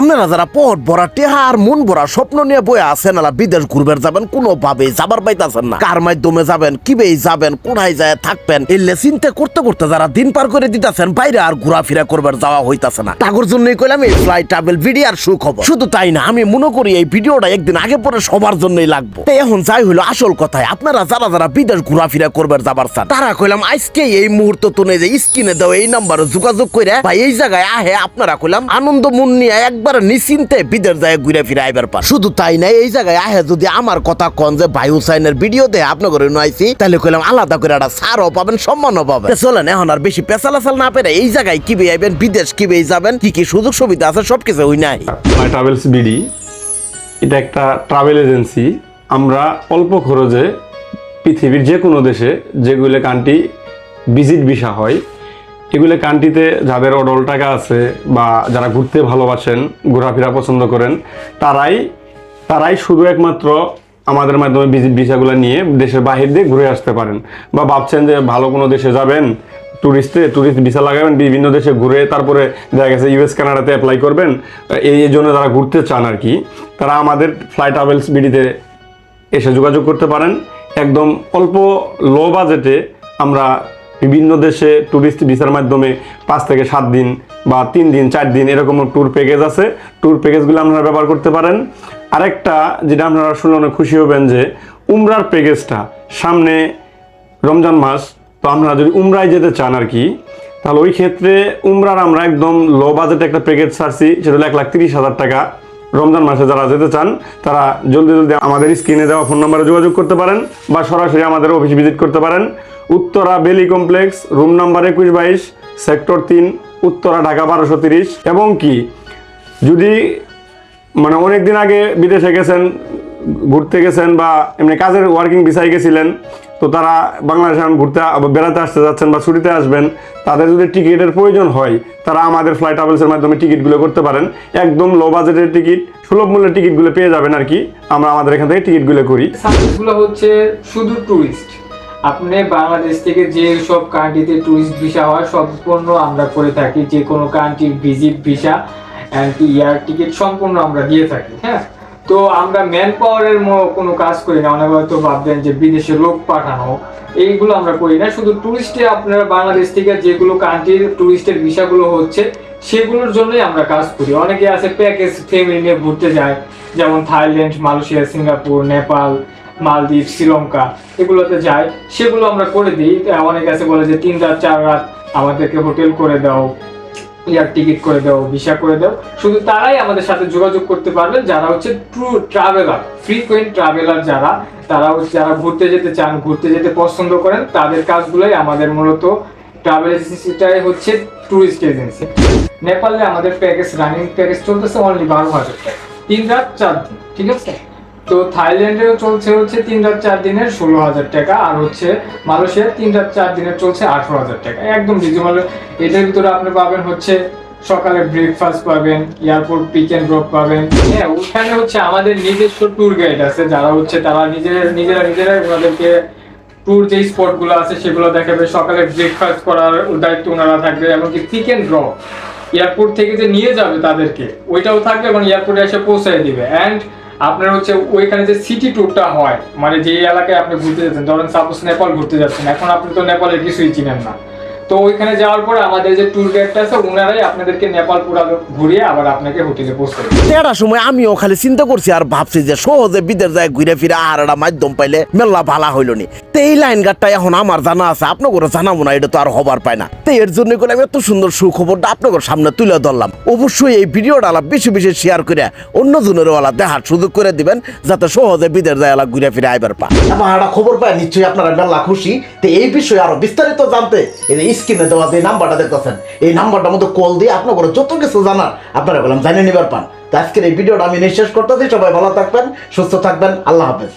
আপনারা যারা পট ভরা টেহা আর মন ভরা স্বপ্ন নিয়ে বয়ে আছেন আলা বিদেশ ঘুরবেন যাবেন কোনো ভাবে যাবার পাইতাছেন না। কার মাধ্যমে যাবেন কীভাবে যাবেন কোথায় যায় থাকবেন, এলে চিন্তা করতে করতে যারা দিন পার করে দিতেছেন, বাইরে আর ঘোরাফেরা করবার যাওয়া হইতাছে না। তাগর জন্যই কইলাম এই ফ্লাইট ট্রাভেল ভিডিও আর সুখবর। শুধু তাই না, আমি মনে করি এই ভিডিওটা একদিন আগে পরে সবার জন্যই লাগবে। তো এখন যাই হলো আসল কথায়, আপনারা যারা যারা বিদেশ ঘোরাফেরা করবার যাবার চান, তারা কইলাম, আজকে এই মুহূর্ত তুনে যে স্ক্রিনে দাও এই নাম্বারে যোগাযোগ করে বা এই জায়গায় আহে। আপনারা কইলাম, আনন্দ মন নিয়ে একবার নিশ্চিন্তে বিদেশ যায় ঘুরে ফিরে আইবার পার। শুধু তাই না এই জায়গায় আহে যদি আমার কথা কন যে ভাই হুসাইনের ভিডিও দে আপনার ঘরে নাইছি তাহলে কইলাম আলাদা করে একটা সারও পাবেন সম্মানও পাবেন। চলেন এখন আর বেশি পেশালাসাল না পেরে এই জায়গায় কি আইবেন বিদেশ কি যাবেন কি কি সুযোগ সুবিধা আছে সবকিছু হই নাই। মাই ট্রাভেলস বিডি এটা একটা ট্রাভেল এজেন্সি আমরা অল্প খরচে পৃথিবীর যে কোনো দেশে যেগুলো কান্ট্রি ভিজিট ভিসা হয় এগুলো কান্ট্রিতে যাদের অডল টাকা আছে বা যারা ঘুরতে ভালোবাসেন, ঘোরাফেরা পছন্দ করেন, তারাই তারাই শুধু একমাত্র আমাদের মাধ্যমে ভিসাগুলো নিয়ে দেশের বাহির দিয়ে ঘুরে আসতে পারেন। বা ভাবছেন যে ভালো কোনো দেশে যাবেন ট্যুরিস্টে ট্যুরিস্ট ভিসা লাগাবেন, বিভিন্ন দেশে ঘুরে তারপরে দেখা গেছে ইউএস কানাডাতে অ্যাপ্লাই করবেন, এই জন্য যারা ঘুরতে চান আর কি, তারা আমাদের ফ্লাইট ট্রাভেলস বিডিতে এসে যোগাযোগ করতে পারেন। একদম অল্প লো বাজেটে আমরা বিভিন্ন দেশে ট্যুরিস্ট ভিসার মাধ্যমে পাঁচ থেকে সাত দিন বা তিন দিন, চার দিন এরকম ট্যুর প্যাকেজ আছে। ট্যুর প্যাকেজগুলো আপনারা ব্যবহার করতে পারেন। আরেকটা যেটা আপনারা শুনলে অনেক খুশি হবেন যে, উমরার প্যাকেজটা সামনে রমজান মাস, তো আপনারা যদি উমরায় যেতে চান আর কি, তাহলে ওই ক্ষেত্রে উমরার আমরা একদম লো বাজেটে একটা প্যাকেজ ছাড়ছি, সেটা হলো এক লাখ তিরিশ হাজার টাকা। রমজান মাসে যারা যেতে চান, তারা জলদি জলদি আমাদের স্ক্রিনে দেওয়া ফোন নাম্বারে যোগাযোগ করতে পারেন বা সরাসরি আমাদের অফিস ভিজিট করতে পারেন। Uttara Beli complex room number একুশ বাইশ সেক্টর তিন, উত্তরা ঢাকা বারোশো তিরিশ। এবং কি, যদি মানে অনেক দিন আগে বিদেশে গেছেন ঘুরতে গেছেন বা এমনি কাজের ওয়ার্কিং ভিসায় গেছিলেন, তো তারা বাংলাদেশে এখন ঘুরতে বেড়াতে আসতে যাচ্ছেন বা ছুটিতে আসবেন, তাদের যদি টিকিটের প্রয়োজন হয়, তারা আমাদের ফ্লাইট ট্রাভেলসের মাধ্যমে টিকিটগুলো করতে পারেন। একদম লো বাজেটের টিকিট, সুলভ মূল্যের টিকিটগুলো পেয়ে যাবেন আর কি। আমরা আমাদের এখান থেকে টিকিটগুলো করি। সার্ভিসগুলো হচ্ছে শুধু ট্যুরিস্ট আপনি বাংলাদেশ থেকে যে সব কান্ট্রিতে ট্যুরিস্ট ভিসা হয়, সম্পূর্ণ আমরা করে থাকি। যে কোনো কান্ট্রির visit visa and air ticket সম্পূর্ণ আমরা দিয়ে থাকি হ্যাঁ? তো আমরা ম্যান পাওয়ারের কোনো কাজ করি না। অনেকে হয়তো ভাববেন যে বিদেশে লোক পাঠানো, এইগুলো আমরা করি না। শুধু ট্যুরিস্টে আপনারা বাংলাদেশ থেকে যেগুলো কান্ট্রির ট্যুরিস্টের ভিসাগুলো হচ্ছে, সেগুলোর জন্যই আমরা কাজ করি। অনেকে আছে প্যাকেজ ফ্যামিলি নিয়ে ঘুরতে যায়, যেমন থাইল্যান্ড, মালয়েশিয়া, সিঙ্গাপুর, নেপাল, মালদ্বীপ, শ্রীলঙ্কা, এগুলোতে যায়। সেগুলো আমরা করে দিই। অনেকে আছে বলে যে তিন রাত, চার রাত আমাদেরকে হোটেল করে দাও। এয়ার টিকিট করে দাও ভিসা করে দাও। শুধু তারাই আমাদের সাথে যোগাযোগ করতে পারবেন, যারা হচ্ছে ট্রু ট্রাভেলার ফ্রিকোয়েন্ট ট্রাভেলার যারা, তারা হচ্ছে যারা ঘুরতে যেতে চান, ঘুরতে যেতে পছন্দ করেন, তাদের কাজগুলোই আমাদের মূলত ট্রাভেল এজেন্সিটাই হচ্ছে ট্যুরিস্ট এজেন্সি নেপালে আমাদের প্যাকেজ রানিং প্যাকেজ চলতেছে অনলি বারো হাজার টাকা। তিন রাত, চার দিন, ঠিক আছে? তো থাইল্যান্ডেও চলছে হচ্ছে তিন রাত চার দিনের ষোলো হাজার টাকা, আর হচ্ছে মালয়েশিয়ার তিন রাত চার দিনের চলছে আঠারো হাজার টাকা। একদম রিজনেবল এটার ভিতরে আপনি পাবেন হচ্ছে সকালে ব্রেকফাস্ট পাবেন এয়ারপোর্ট পিক এন্ড ড্রপ পাবেন। হ্যাঁ ওখানে হচ্ছে আমাদের নিজস্ব ট্যুর গাইড আছে, যারা হচ্ছে তারা নিজেরা নিজেরা নিজেরাই ওনাদেরকে ট্যুর যে স্পটগুলো আছে সেগুলো দেখাবে। সকালে ব্রেকফাস্ট করার দায়িত্ব ওনারা থাকবে, এমনকি পিক এন্ড ড্রপ এয়ারপোর্ট থেকে যে নিয়ে যাবে তাদেরকে, ওইটাও থাকবে এবং এয়ারপোর্টে এসে পৌঁছায় দিবে। অ্যান্ড আপনার হচ্ছে ওইখানে যে সিটি ট্যুরটা হয় মানে যে এলাকায় আপনি ঘুরতে যাচ্ছেন, ধরেন সাপোজ নেপাল ঘুরতে যাচ্ছেন, এখন আপনি তো নেপালের কিছুই চিনেন না। তো ওইখানে যাওয়ার পরে আমাদের যে ট্যুর গাইডটা আছে ওনারাই আপনাদেরকে নেপাল পুরো ঘুরিয়ে আবার আপনাকে হোটেলে পৌঁছে দেবে। তেরা সময় আমিও খালি চিন্তা করছি আর ভাবছি যে সহজে বিদেশ যায় ঘুরে ফিরে আর একটা মাধ্যম পাইলে মেলা ভালা হইল নি। তো এই লাইন গাটটা এখন আমার জানা আছে আপনাকে জানাব না এটা তো আর হবার পায় না। তো এর জন্য করে আমি এত সুন্দর সুখবরটা আপনাদের সামনে তুলে ধরলাম। অবশ্যই এই ভিডিওটা আলা বেশি বেশি শেয়ার করে অন্য জনের ওলা দেখার সুযোগ করে দিবেন যাতে সহজে বিদেশ যায় এলা ঘুরে ফিরে আইবার পা আমার খবর পায় নিশ্চয়ই আপনারা মেলা খুশি। তো এই বিষয়ে আরও বিস্তারিত জানতে এই স্ক্রিনে দেওয়া যে নাম্বারটা দেখতেছেন, এই নাম্বারটার মধ্যে কল দিয়ে আপনার যত কিছু জানার আপনারা বললাম, জানিয়ে নিবার পান। তো আজকের এই ভিডিওটা আমি নিঃশেষ করতেছি। সবাই ভালো থাকবেন, সুস্থ থাকবেন, আল্লাহ হাফেজ।